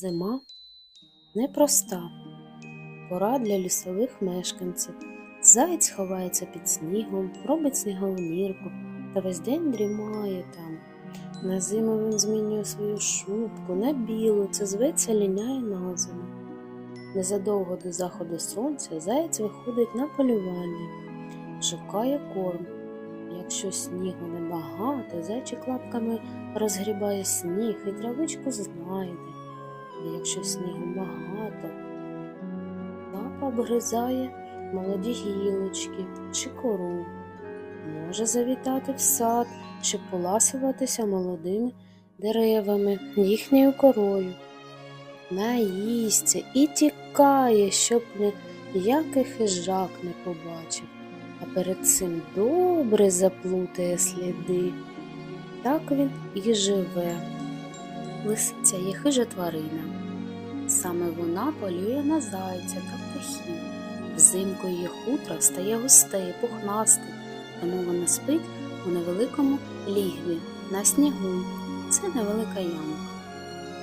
Зима непроста. Пора для лісових мешканців. Заєць ховається під снігом, робить снігову нірку та весь день дрімає там. На зиму він змінює свою шубку на білу, це зветься ліняє на зиму. Незадовго до заходу сонця заєць виходить на полювання, шукає корм. Якщо снігу небагато, зайчик лапками розгрібає сніг і травичку знайде. Якщо снігу багато, лапа обгризає молоді гілочки чи кору. Може завітати в сад, щоб поласуватися молодими деревами, їхньою корою. Наїсться і тікає, щоб ніякий хижак не побачив, а перед цим добре заплутає сліди. Так він і живе. Лисиця є хижа тварина. Саме вона полює на зайця та птахів. Взимку її хутро стає густе пухнасте, тому вона спить у невеликому лігві на снігу. Це невелика ямка.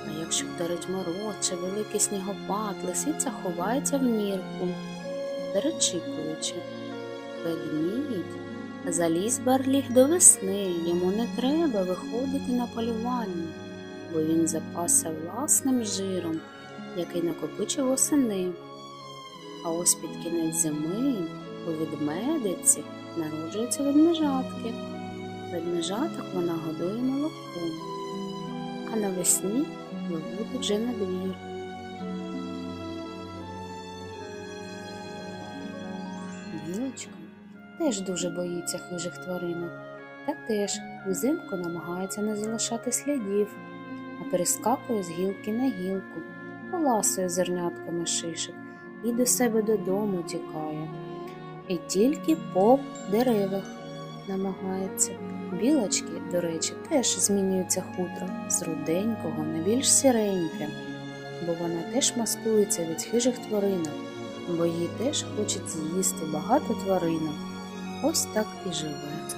А якщо вдарить мороз чи великий снігопад, лисиця ховається в нірку, перечікуючи. Ведмідь заліз барліг до весни, йому не треба виходити на полювання бо він запасся власним жиром, який накопичив осени. А ось під кінець зими у ведмедиці народжуються ведмежатки. Ведмежаток вона годує молоком, а навесні виводить вже на двір. Білочка теж дуже боїться хижих тваринок, та теж взимку намагається не залишати слідів перескакує з гілки на гілку, поласує зернятками шишок і до себе додому тікає. І тільки по деревах намагається. Білочки, до речі, теж змінюються хутро з руденького на більш сіреньке, бо вона теж маскується від хижих тваринок, бо їй теж хочуть з'їсти багато тваринок. Ось так і живе.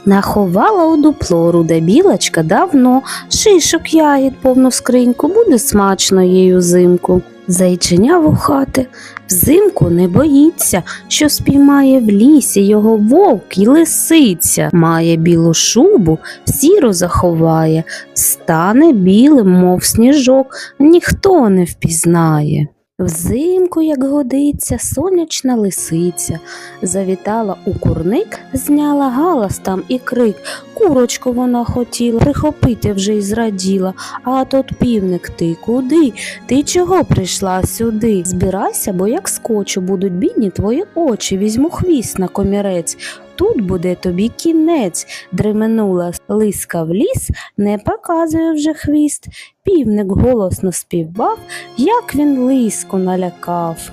Наховала у дупло руда білочка давно, шишок ягід повну скриньку, буде смачно їй узимку. Зайченя вухати взимку не боїться, що спіймає в лісі його вовк і лисиця. Має білу шубу, сіру заховає, стане білим, мов сніжок, ніхто не впізнає. Взимку, як годиться, сонячна лисиця завітала у курник, зняла галас там і крик. Курочку вона хотіла прихопити вже й зраділа. А тут півник ти куди? Ти чого прийшла сюди? Збирайся, бо як скочу будуть бідні твої очі, візьму хвіст на комірець. Тут буде тобі кінець, дременула лиска в ліс, не показує вже хвіст. Півник голосно співав, як він лиску налякав.